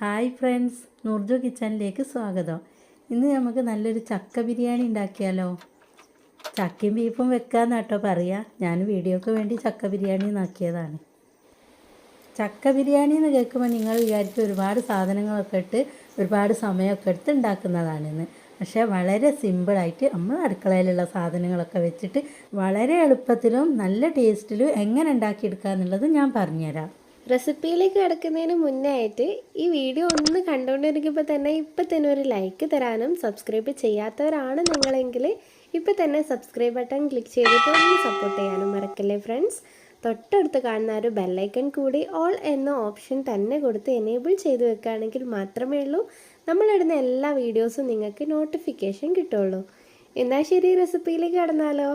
Hi friends Noorju കിച്ചണിലേക്ക് സ്വാഗതം. ഇന്ന് നമുക്ക് നല്ലൊരു ചക്ക ബിരിയാണി ഉണ്ടാക്കിയാലോ? ചക്കയും ബീഫും വെക്കാമെന്ന് കേട്ടോ പറയാ. ഞാൻ വീഡിയോക്ക് വേണ്ടി ചക്ക ബിരിയാണി നാക്കിയതാണ് ചക്ക ബിരിയാണി എന്ന് കേൾക്കുമ്പോൾ നിങ്ങൾ വിചാരിച്ച ഒരുപാട് സാധനങ്ങളൊക്കെ ഇട്ട് ഒരുപാട് സമയമൊക്കെ എടുത്ത് ഉണ്ടാക്കുന്നതാണെന്ന് പക്ഷേ വളരെ സിമ്പിളായിട്ട് നമ്മൾ അടുക്കളയിലുള്ള സാധനങ്ങളൊക്കെ വെച്ചിട്ട് വളരെ എളുപ്പത്തിലും നല്ല ടേസ്റ്റിലും എങ്ങനെ ഉണ്ടാക്കിയെടുക്കുക എന്നുള്ളത് ഞാൻ പറഞ്ഞുതരാം. റെസിപ്പിയിലേക്ക് കിടക്കുന്നതിന് മുന്നേ ആയിട്ട് ഈ വീഡിയോ ഒന്ന് കണ്ടുകൊണ്ടിരിക്കുമ്പോൾ തന്നെ ഇപ്പം തന്നെ ഒരു ലൈക്ക് തരാനും സബ്സ്ക്രൈബ് ചെയ്യാത്തവരാണ് നിങ്ങളെങ്കിൽ ഇപ്പം തന്നെ സബ്സ്ക്രൈബ് ബട്ടൺ ക്ലിക്ക് ചെയ്തിട്ട് ഒന്ന് സപ്പോർട്ട് ചെയ്യാനും മറക്കല്ലേ ഫ്രണ്ട്സ് തൊട്ടടുത്ത് കാണുന്ന ഒരു ബെല്ലൈക്കൺ കൂടി ഓൾ എന്ന ഓപ്ഷൻ തന്നെ കൊടുത്ത് എനേബിൾ ചെയ്ത് വെക്കുകയാണെങ്കിൽ മാത്രമേ ഉള്ളൂ. നമ്മളിടുന്ന എല്ലാ വീഡിയോസും നിങ്ങൾക്ക് നോട്ടിഫിക്കേഷൻ കിട്ടുള്ളൂ എന്നാൽ ശരി റെസിപ്പിയിലേക്ക് കടന്നാലോ?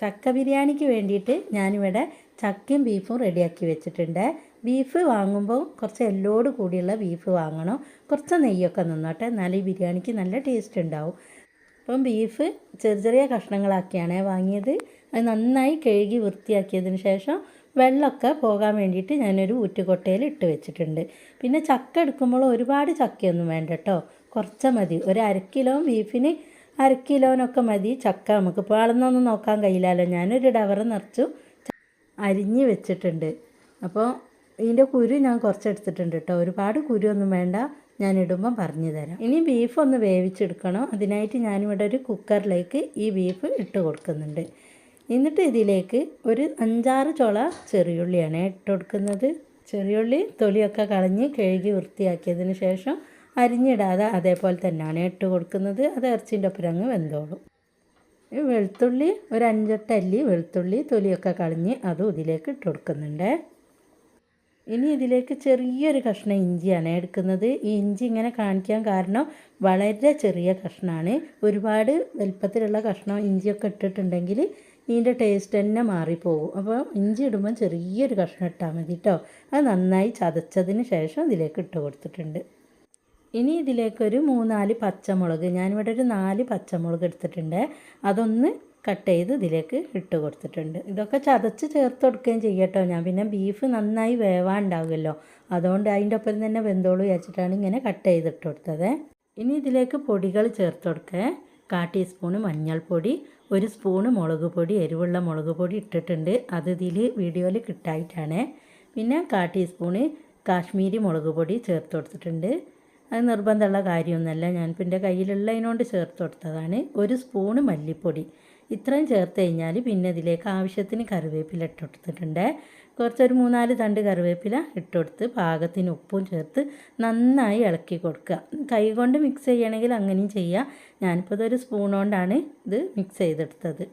ചക്ക ബിരിയാണിക്ക് വേണ്ടിയിട്ട് ഞാനിവിടെ ചക്കയും ബീഫും റെഡിയാക്കി വെച്ചിട്ടുണ്ട്. ബീഫ് വാങ്ങുമ്പോൾ കുറച്ച് എല്ലോട് കൂടിയുള്ള ബീഫ് വാങ്ങണം. കുറച്ച് നെയ്യൊക്കെ നിന്നോട്ടെ. എന്നാലും ഈ ബിരിയാണിക്ക് നല്ല ടേസ്റ്റ് ഉണ്ടാവും. അപ്പം ബീഫ് ചെറിയ ചെറിയ കഷ്ണങ്ങളാക്കിയാണ് വാങ്ങിയത്. അത് നന്നായി കഴുകി വൃത്തിയാക്കിയതിന് ശേഷം വെള്ളമൊക്കെ പോകാൻ വേണ്ടിയിട്ട് ഞാനൊരു ഊറ്റുകൊട്ടയിൽ ഇട്ട് വെച്ചിട്ടുണ്ട്. പിന്നെ ചക്ക എടുക്കുമ്പോൾ ഒരുപാട് ചക്കയൊന്നും വേണ്ട കേട്ടോ. കുറച്ച് മതി. ഒരു അര കിലോ ബീഫിന് അര കിലോനൊക്കെ മതി ചക്ക. നമുക്ക് ഇപ്പോൾ അളന്നൊന്നും നോക്കാൻ കഴിയില്ലല്ലോ. ഞാനൊരു ഡവർ നിറച്ചു അരിഞ്ഞ് വെച്ചിട്ടുണ്ട്. അപ്പോൾ ഇതിന്റെ കുരു ഞാൻ കുറച്ചെടുത്തിട്ടുണ്ട് കേട്ടോ. ഒരുപാട് കുരു ഒന്നും വേണ്ട. ഞാൻ ഇടുമ്പം പറഞ്ഞു തരാം. ഇനി ബീഫ് ഒന്ന് വേവിച്ചെടുക്കണം. അതിനായിട്ട് ഞാനിവിടെ ഒരു കുക്കറിലേക്ക് ഈ ബീഫ് ഇട്ട് കൊടുക്കുന്നുണ്ട്. എന്നിട്ട് ഇതിലേക്ക് ഒരു അഞ്ചാറ് ചുള ചെറിയുള്ളിയാണ് ഇട്ട് കൊടുക്കുന്നത്. ചെറിയുള്ളി തൊലിയൊക്കെ കളഞ്ഞ് കഴുകി വൃത്തിയാക്കിയതിന് ശേഷം അരിഞ്ഞിടാതെ അതേപോലെ തന്നെയാണ് ഇട്ട് കൊടുക്കുന്നത്. അത് ഇറച്ചിന്റെ ഒപ്പം അങ്ങ് വെന്തോളും. വെളുത്തുള്ളി ഒരു അഞ്ചെട്ടല്ലി വെളുത്തുള്ളി തൊലിയൊക്കെ കളഞ്ഞ് അതും ഇതിലേക്ക് ഇട്ട് കൊടുക്കുന്നുണ്ട്. ഇനി ഇതിലേക്ക് ചെറിയൊരു കഷ്ണം ഇഞ്ചിയാണ് എടുക്കുന്നത്. ഈ ഇഞ്ചി ഇങ്ങനെ കാണിക്കാൻ കാരണം വളരെ ചെറിയ കഷ്ണമാണ് ഒരുപാട് വലുപ്പത്തിലുള്ള കഷ്ണം ഇഞ്ചിയൊക്കെ ഇട്ടിട്ടുണ്ടെങ്കിൽ ഇതിന്റെ ടേസ്റ്റ് തന്നെ മാറിപ്പോകും അപ്പോൾ ഇഞ്ചി ഇടുമ്പോൾ ചെറിയൊരു കഷ്ണം ഇട്ടാൽ മതി കേട്ടോ അത് നന്നായി ചതച്ചതിന് ശേഷം ഇതിലേക്ക് ഇട്ട് കൊടുത്തിട്ടുണ്ട്. ഇനി ഇതിലേക്കൊരു മൂന്നാൽ പച്ചമുളക് ഞാനിവിടെ ഒരു നാല് പച്ചമുളക് എടുത്തിട്ടുണ്ട്. അതൊന്ന് കട്ട് ചെയ്ത് ഇതിലേക്ക് ഇട്ട് കൊടുത്തിട്ടുണ്ട്. ഇതൊക്കെ ചതച്ച് ചേർത്ത് കൊടുക്കുകയും ചെയ്യട്ടോ ഞാൻ പിന്നെ ബീഫ് നന്നായി വേവാണ്ടാവുമല്ലോ അതുകൊണ്ട് അതിന്റെ ഒപ്പം തന്നെ വെന്തോളൂ വിചാരിച്ചിട്ടാണ് ഇങ്ങനെ കട്ട് ചെയ്തിട്ട് കൊടുത്തത്. ഇനി ഇതിലേക്ക് പൊടികൾ ചേർത്ത് കൊടുക്കേ. കാ ടീസ്പൂണ് മഞ്ഞൾപ്പൊടി ഒരു സ്പൂണ് മുളക് പൊടി എരിവുള്ള മുളക് പൊടി ഇട്ടിട്ടുണ്ട്. അത് ഇതിൽ വീഡിയോയിൽ കിട്ടായിട്ടാണ്. പിന്നെ കാ ടീസ്പൂണ് കാശ്മീരി മുളക് പൊടി ചേർത്ത് കൊടുത്തിട്ടുണ്ട്. അത് നിർബന്ധമുള്ള കാര്യമൊന്നുമല്ല. ഞാനിപ്പോൾ എന്റെ കയ്യിലുള്ളതിനോണ്ട് ചേർത്ത് കൊടുത്തതാണ്. ഒരു സ്പൂണ് മല്ലിപ്പൊടി. ഇത്രയും ചേർത്ത് കഴിഞ്ഞാൽ പിന്നെ ഇതിലേക്ക് ആവശ്യത്തിന് കറിവേപ്പില ഇട്ടുകൊടുത്തിട്ടുണ്ട് കുറച്ചൊരു മൂന്നാൽ തണ്ട് കറിവേപ്പില ഇട്ടുകൊടുത്ത് പാകത്തിന് ഉപ്പും ചേർത്ത് നന്നായി ഇളക്കി കൊടുക്കുക. കൈ കൊണ്ട് മിക്സ് ചെയ്യണമെങ്കിൽ അങ്ങനെയും ചെയ്യാം. ഞാനിപ്പോൾ ഇതൊരു സ്പൂൺ കൊണ്ടാണ് ഇത് മിക്സ് ചെയ്തെടുത്തത്.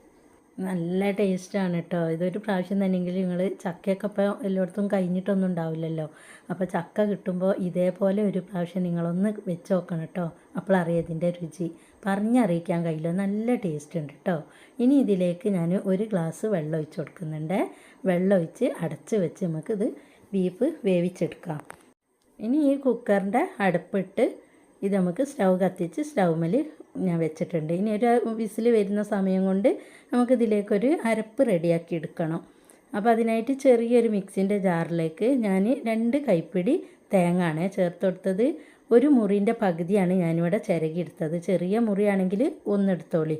നല്ല ടേസ്റ്റാണ് കേട്ടോ ഇതൊരു പ്രാവശ്യം തന്നെയെങ്കിൽ നിങ്ങൾ ചക്കയൊക്കെ ഇപ്പോൾ എല്ലായിടത്തും കഴിഞ്ഞിട്ടൊന്നും ഉണ്ടാവില്ലല്ലോ. അപ്പോൾ ചക്ക കിട്ടുമ്പോൾ ഇതേപോലെ ഒരു പ്രാവശ്യം നിങ്ങളൊന്ന് വെച്ച് നോക്കണം കേട്ടോ അപ്പോൾ അറിയാം ഇതിന്റെ രുചി. പറഞ്ഞറിയിക്കാൻ കഴിയില്ല. നല്ല ടേസ്റ്റ് ഉണ്ട് കേട്ടോ ഇനി ഇതിലേക്ക് ഞാൻ ഒരു ഗ്ലാസ് വെള്ളം ഒഴിച്ച് കൊടുക്കുന്നുണ്ട്. വെള്ളം ഒഴിച്ച് അടച്ച് വെച്ച് നമുക്കിത് ബീഫ് വേവിച്ചെടുക്കാം. ഇനി ഈ കുക്കറിന്റെ അടുപ്പിട്ട് ഇത് നമുക്ക് സ്റ്റൗ കത്തിച്ച് സ്റ്റൗമിൽ ഞാൻ വെച്ചിട്ടുണ്ട്. ഇനി ഒരു വിസിൽ വരുന്ന സമയം കൊണ്ട് നമുക്കിതിലേക്കൊരു അരപ്പ് റെഡിയാക്കി എടുക്കണം. അപ്പോൾ അതിനായിട്ട് ചെറിയൊരു മിക്സിന്റെ ജാറിലേക്ക് ഞാൻ രണ്ട് കൈപ്പിടി തേങ്ങ ആണ് ചേർത്ത് കൊടുത്തത്. ഒരു മുറിന്റെ പകുതിയാണ് ഞാനിവിടെ ചിരകിയെടുത്തത്. ചെറിയ മുറിയാണെങ്കിൽ ഒന്നെടുത്തോളി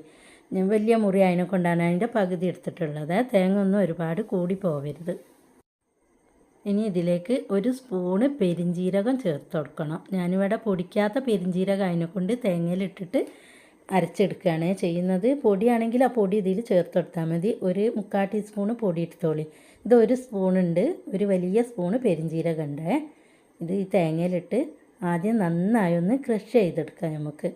വലിയ മുറി അതിനെ കൊണ്ടാണ് അതിന്റെ പകുതി എടുത്തിട്ടുള്ളത്. തേങ്ങ ഒന്നും ഒരുപാട് കൂടി പോവരുത്. ഇനി ഇതിലേക്ക് ഒരു സ്പൂണ് പെരിഞ്ജീരകം ചേർത്ത് കൊടുക്കണം. ഞാനിവിടെ പൊടിക്കാത്ത പെരിഞ്ജീരകം അതിനെ കൊണ്ട് തേങ്ങയിലിട്ടിട്ട് അരച്ചെടുക്കുകയാണ് ചെയ്യുന്നത്. പൊടിയാണെങ്കിൽ ആ പൊടി ഇതിൽ ചേർത്ത് കൊടുത്താൽ മതി. ഒരു മുക്കാൽ ടീസ്പൂണ് പൊടി എടുത്തോളി. ഇത് ഒരു സ്പൂണുണ്ട്. ഒരു വലിയ സ്പൂണ് പെരിഞ്ജീരകം ഉണ്ട് ഇത് ഈ തേങ്ങയിലിട്ട് ആദ്യം നന്നായി ഒന്ന് ക്രഷ് ചെയ്തെടുക്കാം നമുക്ക്.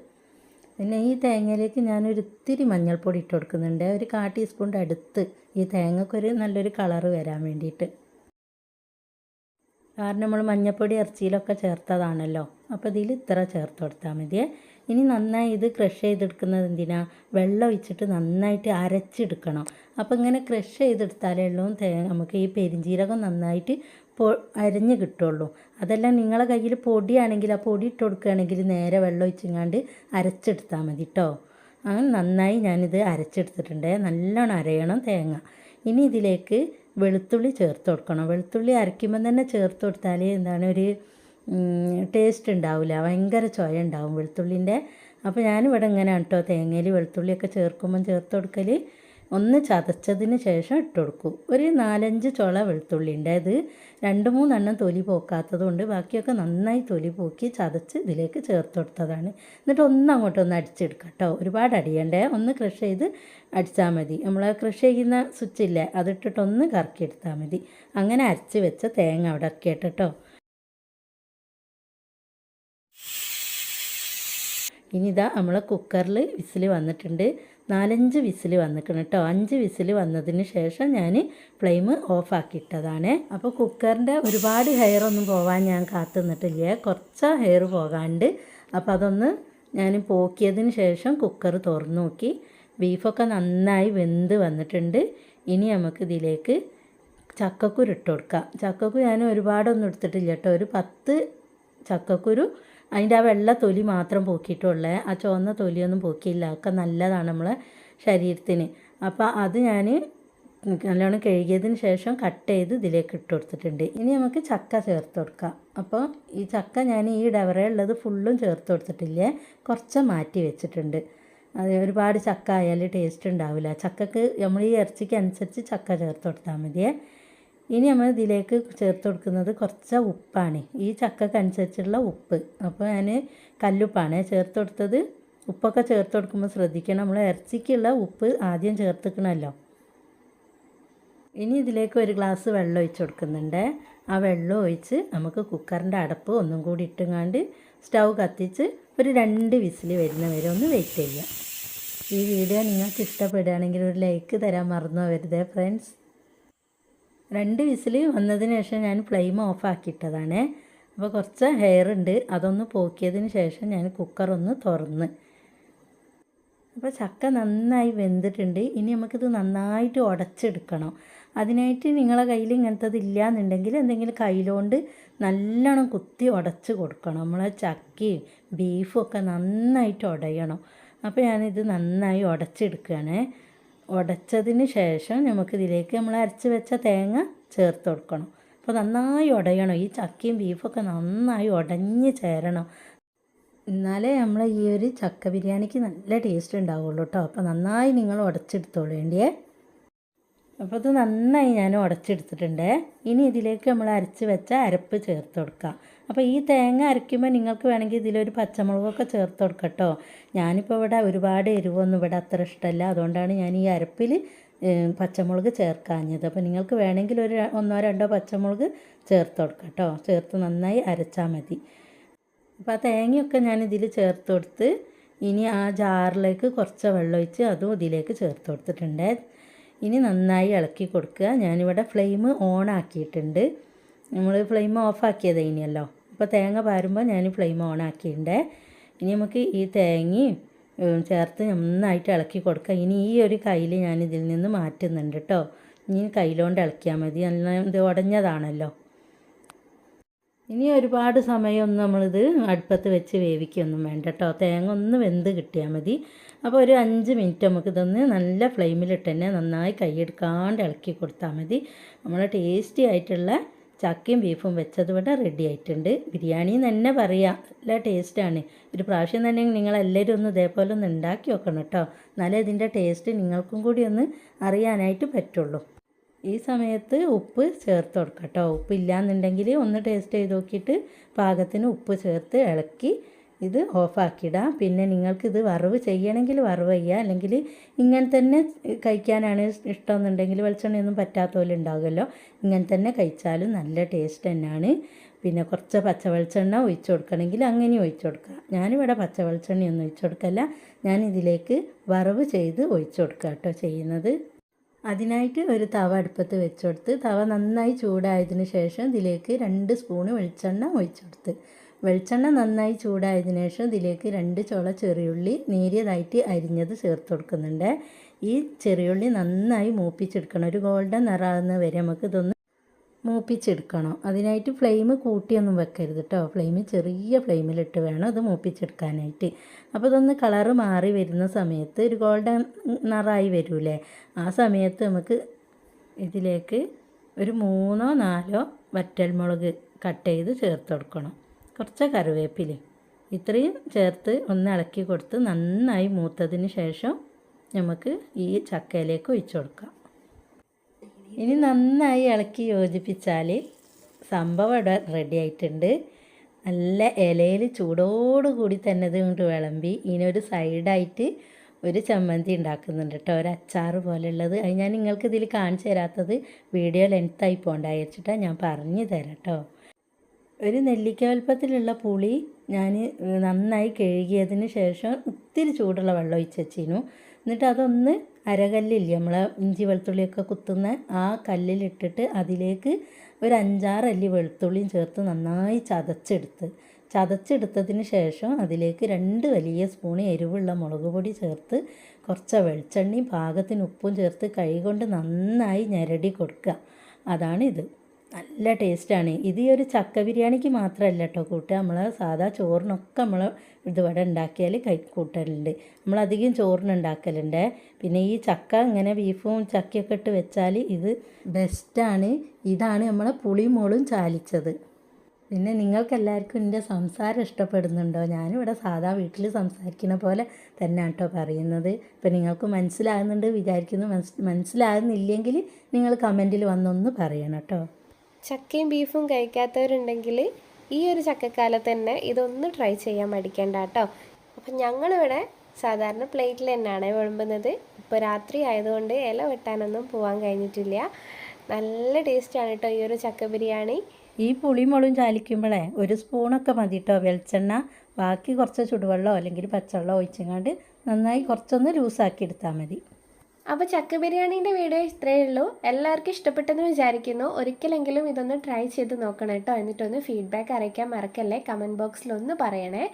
പിന്നെ ഈ തേങ്ങയിലേക്ക് ഞാനൊരു ഇത്തിരി മഞ്ഞൾപ്പൊടി ഇട്ട് കൊടുക്കുന്നുണ്ട്. ഒരു കാ ടീസ്പൂണിന്റെ അടുത്ത് ഈ തേങ്ങക്കൊരു നല്ലൊരു കളറ് വരാൻ വേണ്ടിയിട്ട്. കാരണം നമ്മൾ മഞ്ഞപ്പൊടി ഇറച്ചിയിലൊക്കെ ചേർത്തതാണല്ലോ. അപ്പോൾ ഇതിൽ ഇത്ര ചേർത്ത് കൊടുത്താൽ മതിയേ. ഇനി നന്നായി ഇത് ക്രഷ് ചെയ്തെടുക്കുന്നത് എന്തിനാ? വെള്ളം ഒഴിച്ചിട്ട് നന്നായിട്ട് അരച്ചെടുക്കണം. അപ്പോൾ ഇങ്ങനെ ക്രഷ് ചെയ്തെടുത്താലേ ഉള്ളൂ നമുക്ക് ഈ പെരിഞ്ജീരകം നന്നായിട്ട് പൊ അരഞ്ഞ് കിട്ടുള്ളൂ അതെല്ലാം നിങ്ങളെ കയ്യിൽ പൊടിയാണെങ്കിൽ ആ പൊടി ഇട്ട് കൊടുക്കുകയാണെങ്കിൽ നേരെ വെള്ളം ഒഴിച്ചിങ്ങാണ്ട് അരച്ചെടുത്താൽ മതി കേട്ടോ അങ്ങനെ നന്നായി ഞാനിത് അരച്ചെടുത്തിട്ടുണ്ട്. നല്ലോണം അരയണം തേങ്ങ. ഇനി ഇതിലേക്ക് വെളുത്തുള്ളി ചേർത്ത് കൊടുക്കണം. വെളുത്തുള്ളി അരയ്ക്കുമ്പോൾ തന്നെ ചേർത്ത് കൊടുത്താൽ എന്താണ് ഒരു ടേസ്റ്റ് ഉണ്ടാവില്ല ഭയങ്കര ചൊയ ഉണ്ടാവും വെളുത്തുള്ളിന്റെ. അപ്പോൾ ഞാനിവിടെ ഇങ്ങനെ കേട്ടോ തേങ്ങയിൽ വെളുത്തുള്ളിയൊക്കെ ചേർക്കുമ്പം ചേർത്ത് കൊടുക്കൽ ഒന്ന് ചതച്ചതിന് ശേഷം ഇട്ട് കൊടുക്കും. ഒരു നാലഞ്ച് ചുള ഉണ്ട്. അത് രണ്ട് മൂന്നെണ്ണം തൊലി പോക്കാത്തത് കൊണ്ട് ബാക്കിയൊക്കെ നന്നായി തൊലി പോക്കി ചതച്ച് ഇതിലേക്ക് ചേർത്ത് കൊടുത്തതാണ്. എന്നിട്ട് ഒന്ന് അങ്ങോട്ട് ഒന്ന് അടിച്ചെടുക്കാം കേട്ടോ. ഒരുപാട് അടിയണ്ടേ? ഒന്ന് ക്രഷ് ചെയ്ത് അടിച്ചാൽ മതി. നമ്മൾ ക്രഷ് ചെയ്യുന്ന സ്വിച്ചില്ലേ അതിട്ടിട്ടൊന്ന് കറക്കിയെടുത്താൽ മതി. അങ്ങനെ അരച്ച് വെച്ച തേങ്ങ അവിടെ ഒക്കെ കേട്ടോ. ഇനി ഇതാ നമ്മളെ കുക്കറിൽ വിസിൽ വന്നിട്ടുണ്ട്. നാലഞ്ച് വിസിൽ വന്നിക്കണം കേട്ടോ അഞ്ച് വിസിൽ വന്നതിന് ശേഷം ഞാൻ ഫ്ലെയിം ഓഫാക്കിയിട്ടതാണ്. അപ്പോൾ കുക്കറിന്റെ ഒരുപാട് ഹെയർ ഒന്നും പോകാൻ ഞാൻ കാത്തു നിന്നിട്ടില്ല കുറച്ച് ഹെയർ പോകാണ്ട്. അപ്പോൾ അതൊന്ന് ഞാൻ പോക്കിയതിന് ശേഷം കുക്കർ തുറന്നു നോക്കി. ബീഫൊക്കെ നന്നായി വെന്ത് വന്നിട്ടുണ്ട്. ഇനി നമുക്ക് ഇതിലേക്ക് ചക്കക്കുരു ഇട്ട് കൊടുക്കാം. ചക്കക്കുരു ഞാൻ ഒരുപാടൊന്നും എടുത്തിട്ടില്ല കേട്ടോ ഒരു പത്ത് ചക്കക്കുരു അതിന്റെ ആ വെള്ള തൊലി മാത്രം പോക്കിയിട്ടുള്ളത് ആ ചുവന്ന തൊലിയൊന്നും പോക്കിയില്ല. ഒക്കെ നല്ലതാണ് നമ്മളെ ശരീരത്തിന്. അപ്പോൾ അത് ഞാൻ നല്ലോണം കഴുകിയതിന് ശേഷം കട്ട് ചെയ്ത് ഇതിലേക്ക് ഇട്ട് കൊടുത്തിട്ടുണ്ട്. ഇനി നമുക്ക് ചക്ക ചേർത്ത് കൊടുക്കാം. അപ്പോൾ ഈ ചക്ക ഞാൻ ഈ ഡവറയുള്ളത് ഫുള്ളും ചേർത്ത് കൊടുത്തിട്ടില്ലേ? കുറച്ച് മാറ്റി വെച്ചിട്ടുണ്ട്. അത് ഒരുപാട് ചക്ക ആയാൽ ടേസ്റ്റ് ഉണ്ടാവില്ല. ചക്കക്ക് നമ്മൾ ഈ ഇറച്ചിക്ക് അനുസരിച്ച് ചക്ക ചേർത്ത് കൊടുത്താൽ മതിയേ. ഇനി നമ്മൾ ഇതിലേക്ക് ചേർത്ത് കൊടുക്കുന്നത് കുറച്ച് ഉപ്പാണ്. ഈ ചക്കക്ക് അനുസരിച്ചുള്ള ഉപ്പ്. അപ്പോൾ ഞാൻ കല്ലുപ്പാണ് ചേർത്ത് കൊടുത്തത്. ഉപ്പൊക്കെ ചേർത്ത് കൊടുക്കുമ്പോൾ ശ്രദ്ധിക്കണം. നമ്മൾ ഇറച്ചിക്കുള്ള ഉപ്പ് ആദ്യം ചേർത്തിക്കണമല്ലോ. ഇനി ഇതിലേക്ക് ഒരു ഗ്ലാസ് വെള്ളം ഒഴിച്ച് കൊടുക്കുന്നുണ്ട്. ആ വെള്ളം ഒഴിച്ച് നമുക്ക് കുക്കറിന്റെ അടപ്പ് ഒന്നും കൂടി ഇട്ടുങ്ങാണ്ട് സ്റ്റൗ കത്തിച്ച് ഒരു രണ്ട് വിസിൽ വരുന്ന വരെ ഒന്ന് വെയിറ്റ് ചെയ്യാം ഈ വീഡിയോ നിങ്ങൾക്ക് ഇഷ്ടപ്പെടുകയാണെങ്കിൽ ഒരു ലൈക്ക് തരാൻ മറന്നു വരുതേ ഫ്രണ്ട്സ്. രണ്ട് വിസിൽ വന്നതിന് ശേഷം ഞാൻ ഫ്ലെയിം ഓഫാക്കിയിട്ടതാണ് അപ്പോൾ കുറച്ച് ഹെയർ ഉണ്ട്. അതൊന്ന് പോക്കിയതിന് ശേഷം ഞാൻ കുക്കർ ഒന്ന് തുറന്ന്. അപ്പോൾ ചക്ക നന്നായി വെന്തിട്ടുണ്ട്. ഇനി നമുക്കിത് നന്നായിട്ട് ഉടച്ചെടുക്കണം. അതിനായിട്ട് നിങ്ങളെ കയ്യിൽ ഇങ്ങനത്തത് ഇല്ലയെന്നുണ്ടെങ്കിൽ എന്തെങ്കിലും കയ്യിലോണ്ട് നല്ലോണം കുത്തി ഉടച്ച് കൊടുക്കണം. നമ്മളെ ചക്കയും ബീഫും ഒക്കെ നന്നായിട്ട് ഉടയണം. അപ്പോൾ ഞാനിത് നന്നായി ഉടച്ചെടുക്കുകയാണ്. ഉടച്ചതിന് ശേഷം നമുക്കിതിലേക്ക് നമ്മൾ അരച്ച് വെച്ച തേങ്ങ ചേർത്ത് കൊടുക്കണം. അപ്പോൾ നന്നായി ഉടയണം. ഈ ചക്കയും ബീഫൊക്കെ നന്നായി ഉടഞ്ഞ് ചേരണം. എന്നാലേ നമ്മൾ ഈ ഒരു ചക്ക ബിരിയാണിക്ക് നല്ല ടേസ്റ്റ് ഉണ്ടാവുള്ളൂ കേട്ടോ അപ്പോൾ നന്നായി നിങ്ങൾ ഉടച്ചെടുത്തോളേണ്ടിയേ അപ്പോൾ ഇത് നന്നായി ഞാൻ ഉടച്ചെടുത്തിട്ടുണ്ട്. ഇനി ഇതിലേക്ക് നമ്മൾ അരച്ച് വെച്ച അരപ്പ് ചേർത്ത് കൊടുക്കാം. അപ്പോൾ ഈ തേങ്ങ അരയ്ക്കുമ്പോൾ നിങ്ങൾക്ക് വേണമെങ്കിൽ ഇതിലൊരു പച്ചമുളകൊക്കെ ചേർത്ത് കൊടുക്കട്ടോ. ഞാനിപ്പോൾ ഇവിടെ ഒരുപാട് എരിവൊന്നും ഇവിടെ അത്ര ഇഷ്ടമല്ല അതുകൊണ്ടാണ് ഞാൻ ഈ അരപ്പിൽ പച്ചമുളക് ചേർക്കാഞ്ഞത്. അപ്പോൾ നിങ്ങൾക്ക് വേണമെങ്കിൽ ഒരു ഒന്നോ രണ്ടോ പച്ചമുളക് ചേർത്ത് കൊടുക്കാം കേട്ടോ ചേർത്ത് നന്നായി അരച്ചാൽ മതി. അപ്പോൾ ആ തേങ്ങയൊക്കെ ഞാൻ ഇതിൽ ചേർത്ത് കൊടുത്ത് ഇനി ആ ജാറിലേക്ക് കുറച്ച് വെള്ളം ഒഴിച്ച് അതും ഇതിലേക്ക് ചേർത്ത് കൊടുത്തിട്ടുണ്ട്. ഇനി നന്നായി ഇളക്കി കൊടുക്കുക. ഞാനിവിടെ ഫ്ലെയിം ഓൺ ആക്കിയിട്ടുണ്ട്. നമ്മൾ ഫ്ലെയിം ഓഫ് ആക്കിയത് ഇനിയല്ലോ. അപ്പോൾ തേങ്ങ പാരുമ്പോൾ ഞാൻ ഫ്ലെയിം ഓൺ ആക്കിയിട്ടുണ്ട്. ഇനി നമുക്ക് ഈ തേങ്ങയും ചേർത്ത് നന്നായിട്ട് ഇളക്കി കൊടുക്കാം. ഇനി ഈ ഒരു കയ്യിൽ ഞാൻ ഇതിൽ നിന്ന് മാറ്റുന്നുണ്ട് കേട്ടോ ഇനി കയ്യിലോണ്ട് ഇളക്കിയാൽ മതി. നല്ല ഇത് ഉടഞ്ഞതാണല്ലോ. ഇനി ഒരുപാട് സമയമൊന്നും നമ്മളിത് അടുപ്പത്ത് വെച്ച് വേവിക്കൊന്നും വേണ്ട കേട്ടോ തേങ്ങ ഒന്ന് വെന്ത് കിട്ടിയാൽ മതി. അപ്പോൾ ഒരു അഞ്ച് മിനിറ്റ് നമുക്കിതൊന്ന് നല്ല ഫ്ലെയിമിലിട്ട് തന്നെ നന്നായി കൈയെടുക്കാണ്ട് ഇളക്കി കൊടുത്താൽ മതി. നമ്മൾ ടേസ്റ്റി ആയിട്ടുള്ള ചക്കയും ബീഫും വെച്ചത് ഇവിടെ റെഡി ആയിട്ടുണ്ട്. ബിരിയാണി തന്നെ പറയാം. നല്ല ടേസ്റ്റാണ് ഒരു പ്രാവശ്യം തന്നെ നിങ്ങളെല്ലാവരും ഒന്ന് ഇതേപോലെ ഒന്ന് ഉണ്ടാക്കി വെക്കണം കേട്ടോ. എന്നാലേ ഇതിന്റെ ടേസ്റ്റ് നിങ്ങൾക്കും കൂടി ഒന്ന് അറിയാനായിട്ട് പറ്റുള്ളൂ. ഈ സമയത്ത് ഉപ്പ് ചേർത്ത് കൊടുക്കാം കേട്ടോ. ഉപ്പ് ഇല്ലയെന്നുണ്ടെങ്കിൽ ഒന്ന് ടേസ്റ്റ് ചെയ്ത് നോക്കിയിട്ട് പാകത്തിന് ഉപ്പ് ചേർത്ത് ഇളക്കി ഇത് ഓഫാക്കിയിടാം. പിന്നെ നിങ്ങൾക്കിത് വറവ് ചെയ്യണമെങ്കിൽ വറവ് ചെയ്യുക. അല്ലെങ്കിൽ ഇങ്ങനെ തന്നെ കഴിക്കാനാണ് ഇഷ്ടമെന്നുണ്ടെങ്കിൽ വെളിച്ചെണ്ണയൊന്നും പറ്റാത്ത പോലെ ഉണ്ടാകുമല്ലോ ഇങ്ങനെ തന്നെ കഴിച്ചാലും നല്ല ടേസ്റ്റ് തന്നെയാണ്. പിന്നെ കുറച്ച് പച്ച വെളിച്ചെണ്ണ ഒഴിച്ചു കൊടുക്കണമെങ്കിൽ അങ്ങനെ ഒഴിച്ചു കൊടുക്കുക. ഞാനിവിടെ പച്ച വെളിച്ചെണ്ണയൊന്നും ഒഴിച്ചു കൊടുക്കല്ല. ഞാൻ ഇതിലേക്ക് വറവ് ചെയ്ത് ഒഴിച്ചു കൊടുക്കുക കേട്ടോ ചെയ്യുന്നത്. അതിനായിട്ട് ഒരു തവ അടുപ്പത്ത് വെച്ചു കൊടുത്ത് തവ നന്നായി ചൂടായതിന് ശേഷം ഇതിലേക്ക് രണ്ട് സ്പൂണ് വെളിച്ചെണ്ണ ഒഴിച്ചു കൊടുത്ത്. വെളിച്ചെണ്ണ നന്നായി ചൂടായതിനു ശേഷം ഇതിലേക്ക് രണ്ട് ചോള ചെറിയുള്ളി നേരിയതായിട്ട് അരിഞ്ഞത് ചേർത്ത് കൊടുക്കുന്നുണ്ട്. ഈ ചെറിയുള്ളി നന്നായി മൂപ്പിച്ചെടുക്കണം. ഒരു ഗോൾഡൻ നിറാകുന്ന വരെ നമുക്ക് ഇതൊന്ന് മൂപ്പിച്ചെടുക്കണം. അതിനായിട്ട് ഫ്ലെയിം കൂട്ടിയൊന്നും വെക്കരുത് കേട്ടോ ഫ്ലെയിം ചെറിയ ഫ്ലെയിമിലിട്ട് വേണം അത് മൂപ്പിച്ചെടുക്കാനായിട്ട്. അപ്പോൾ ഇതൊന്ന് കളറ് മാറി വരുന്ന സമയത്ത് ഒരു ഗോൾഡൻ നിറായി വരൂലേ? ആ സമയത്ത് നമുക്ക് ഇതിലേക്ക് ഒരു മൂന്നോ നാലോ വറ്റൽമുളക് കട്ട് ചെയ്ത് ചേർത്ത് കൊടുക്കണം. കുറച്ച് കറിവേപ്പിലയും ഇത്രയും ചേർത്ത് ഒന്ന് ഇളക്കി കൊടുത്ത് നന്നായി മൂത്തതിന് ശേഷം നമുക്ക് ഈ ചക്കയിലേക്ക് ഒഴിച്ചു കൊടുക്കാം. ഇനി നന്നായി ഇളക്കി യോജിപ്പിച്ചാൽ സംഭവം ഇവിടെ റെഡി ആയിട്ടുണ്ട്. നല്ല ഇലയിൽ ചൂടോടുകൂടി തന്നെ ഇത് വിളമ്പി ഇനിയൊരു സൈഡായിട്ട് ഒരു ചമ്മന്തി ഉണ്ടാക്കുന്നുണ്ട് കേട്ടോ. ഒരു അച്ചാറ് പോലെയുള്ളത്. അത് ഞാൻ നിങ്ങൾക്ക് ഇതിൽ കാണിച്ചു തരാത്തത് വീഡിയോ ലെങ്ത്തായി പോകണ്ടായി ഞാൻ പറഞ്ഞു തരാം കേട്ടോ. ഒരു നെല്ലിക്ക വലുപ്പത്തിലുള്ള പുളി ഞാൻ നന്നായി കഴുകിയതിന് ശേഷം ഇത്തിരി ചൂടുള്ള വെള്ളം ഒഴിച്ച് എന്നിട്ട് അതൊന്ന് അരകല്ലില്ലേ നമ്മളെ ഇഞ്ചി വെളുത്തുള്ളിയൊക്കെ കുത്തുന്ന ആ കല്ലിലിട്ടിട്ട് അതിലേക്ക് ഒരു അഞ്ചാറ് അല്ലി വെളുത്തുള്ളിയും ചേർത്ത് നന്നായി ചതച്ചെടുത്ത്. ചതച്ചെടുത്തതിന് ശേഷം അതിലേക്ക് രണ്ട് വലിയ സ്പൂൺ എരിവുള്ള മുളക് പൊടി ചേർത്ത് കുറച്ച് വെളിച്ചെണ്ണയും പാകത്തിന് ഉപ്പും ചേർത്ത് കൈ കൊണ്ട് നന്നായി ഞരടി കൊടുക്കുക. അതാണിത് നല്ല ടേസ്റ്റാണ്. ഇത് ഈ ഒരു ചക്ക ബിരിയാണിക്ക് മാത്രമല്ല കേട്ടോ കൂട്ടുക. നമ്മൾ സാധാ ചോറിനൊക്കെ നമ്മൾ ഇതുവരെ ഉണ്ടാക്കിയാൽ കൈ കൂട്ടലുണ്ട്. നമ്മളധികം ചോറിന് ഉണ്ടാക്കലുണ്ട് പിന്നെ ഈ ചക്ക ഇങ്ങനെ ബീഫും ചക്കയൊക്കെ ഇട്ട് വെച്ചാൽ ഇത് ബെസ്റ്റാണ്. ഇതാണ് നമ്മൾ പുളിമോളും ചാലിച്ചത്. പിന്നെ നിങ്ങൾക്കെല്ലാവർക്കും എന്റെ സംസാരം ഇഷ്ടപ്പെടുന്നുണ്ടോ? ഞാനിവിടെ സാധാ വീട്ടിൽ സംസാരിക്കുന്ന പോലെ തന്നെ കേട്ടോ പറയുന്നത്. ഇപ്പം നിങ്ങൾക്ക് മനസ്സിലാകുന്നുണ്ട് വിചാരിക്കുന്നു. മനസ്സിലാകുന്നില്ലെങ്കിൽ നിങ്ങൾ കമന്റിൽ വന്നൊന്ന് പറയണം കേട്ടോ ചക്കയും ബീഫും കഴിക്കാത്തവരുണ്ടെങ്കിൽ ഈ ഒരു ചക്കക്കാലത്ത് തന്നെ ഇതൊന്ന് ട്രൈ ചെയ്യാൻ മടിക്കേണ്ട കേട്ടോ. അപ്പം ഞങ്ങളിവിടെ സാധാരണ പ്ലേറ്റിൽ തന്നെയാണ് വിളമ്പുന്നത്. ഇപ്പോൾ രാത്രി ആയതുകൊണ്ട് ഇല വെട്ടാനൊന്നും പോകാൻ കഴിഞ്ഞിട്ടില്ല. നല്ല ടേസ്റ്റാണ് കേട്ടോ ഈ ഒരു ചക്ക ബിരിയാണി. ഈ പുളിമുളും ചാലിക്കുമ്പോഴേ ഒരു സ്പൂണൊക്കെ മതി കേട്ടോ. വെളിച്ചെണ്ണ ബാക്കി കുറച്ച് ചുടുവെള്ളമോ അല്ലെങ്കിൽ പച്ചവെള്ളമോ ഒഴിച്ചങ്ങാണ്ട് നന്നായി കുറച്ചൊന്ന് ലൂസാക്കി എടുത്താൽ മതി. അപ്പോൾ ചക്ക ബിരിയാണീന്റെ വീഡിയോ ഇത്രയേ ഉള്ളൂ. എല്ലാവർക്കും ഇഷ്ടപ്പെട്ടെന്ന് വിചാരിക്കുന്നു. ഒരിക്കലെങ്കിലും ഇതൊന്ന് ട്രൈ ചെയ്ത് നോക്കണം കേട്ടോ. എന്നിട്ടൊന്ന് ഫീഡ്ബാക്ക് അറിയിക്കാൻ മറക്കല്ലേ? കമന്റ് ബോക്സിലൊന്ന് പറയണേ.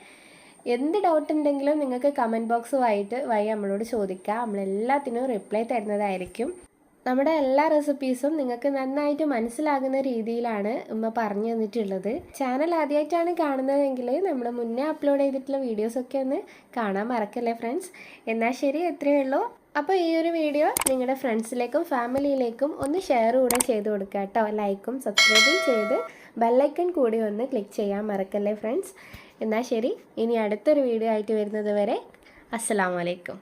എന്ത് ഡൗട്ട് ഉണ്ടെങ്കിലും നിങ്ങൾക്ക് കമന്റ് ബോക്സുമായിട്ട് വഴി നമ്മളോട് ചോദിക്കാം. നമ്മളെല്ലാത്തിനും റിപ്ലൈ തരുന്നതായിരിക്കും. നമ്മുടെ എല്ലാ റെസിപ്പീസും നിങ്ങൾക്ക് നന്നായിട്ട് മനസ്സിലാകുന്ന രീതിയിലാണ് ഉമ്മ പറഞ്ഞു തന്നിട്ടുള്ളത്. ചാനൽ ആദ്യമായിട്ടാണ് കാണുന്നതെങ്കിൽ നമ്മൾ മുന്നേ അപ്ലോഡ് ചെയ്തിട്ടുള്ള വീഡിയോസൊക്കെ ഒന്ന് കാണാൻ മറക്കല്ലേ ഫ്രണ്ട്സ് എന്നാൽ ശരി എത്രയേ ഉള്ളൂ. അപ്പോൾ ഈ ഒരു വീഡിയോ നിങ്ങളുടെ ഫ്രണ്ട്സിലേക്കും ഫാമിലിയിലേക്കും ഒന്ന് ഷെയർ കൂടെ ചെയ്ത് കൊടുക്കുക കേട്ടോ. ലൈക്കും സബ്സ്ക്രൈബും ചെയ്ത് ബെല്ലൈക്കൺ കൂടി ഒന്ന് ക്ലിക്ക് ചെയ്യാൻ മറക്കല്ലേ ഫ്രണ്ട്സ് എന്നാൽ ശരി ഇനി അടുത്തൊരു വീഡിയോ ആയിട്ട് വരുന്നത് വരെ അസ്സലാമലൈക്കും